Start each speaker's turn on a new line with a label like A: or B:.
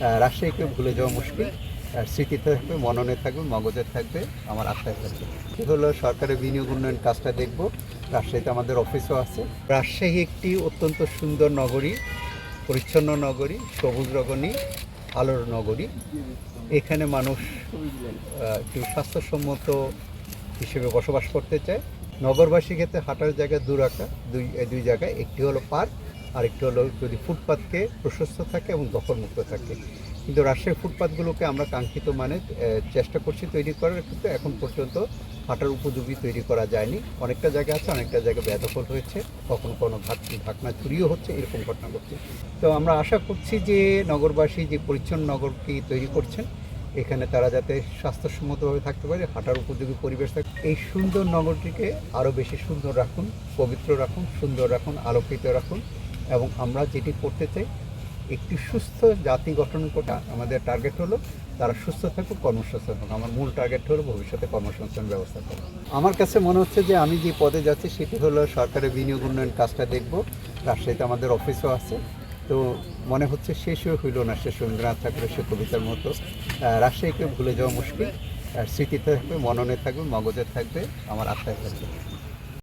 A: রাজশাহীকে ভুলে যাওয়া মুশকিল। আর স্মৃতিতে থাকবে, মননে থাকবে, মগজে থাকবে, আমার আত্মায় থাকবে। কি হলো সরকারের বিনিয়োগ উন্নয়ন কাজটা দেখব। রাজশাহীতে আমাদের অফিসও আছে। রাজশাহী একটি অত্যন্ত সুন্দর নগরী, পরিচ্ছন্ন নগরী, সবুজ রগণী আলোর নগরী। এখানে মানুষ একটু স্বাস্থ্যসম্মত হিসেবে বসবাস করতে চায়। নগরবাসী ক্ষেত্রে হাঁটার জায়গা দু রাখা, দুই দুই জায়গায়। একটি হলো পার্ক আর একটি হলো যদি ফুটপাথকে প্রশস্ত থাকে এবং দখলমুক্ত থাকে। কিন্তু রাজশাহীর ফুটপাথগুলোকে আমরা কাঙ্ক্ষিত মানে চেষ্টা করছি তৈরি করার, কিন্তু এখন পর্যন্ত হাঁটার উপযোগী তৈরি করা যায়নি। অনেকটা জায়গা আছে, অনেকটা জায়গা বেদখল হয়েছে। কখনো কোনো ঢাক- ঢাকনা চুরিও হচ্ছে, এরকম ঘটনা ঘটছে। তো আমরা আশা করছি যে নগরবাসী যে পরিচ্ছন্ন নগরটি তৈরি করছেন, এখানে তারা যাতে স্বাস্থ্যসম্মতভাবে থাকতে পারে, হাঁটার উপযোগী পরিবেশ থাকে এই সুন্দর নগরটিকে আরও বেশি সুন্দর রাখুন, পবিত্র রাখুন, সুন্দর রাখুন, আলোকিত রাখুন। এবং আমরা যেটি করতে চাই, একটি সুস্থ জাতি গঠন করা আমাদের টার্গেট হলো, তারা সুস্থ থাকুক, কর্মসংস্থান হোক। আমার মূল টার্গেট হলো ভবিষ্যতে কর্মসংস্থান ব্যবস্থা করা। আমার কাছে মনে হচ্ছে যে আমি যে পদে যাচ্ছি, সেটি হলো সরকারের বিনিয়োগ উন্নয়ন কাজটা দেখব। রাজশাহীতে আমাদের অফিসও আছে। তো মনে হচ্ছে শেষও হইল না, শেষ রবীন্দ্রনাথ ঠাকুরের সে কবিতার মতো রাজশাহীকে ভুলে যাওয়া মুশকিল। স্মৃতিতে থাকবে, মননে থাকবে, মগজে থাকবে, আমার আত্মায় থাকবে।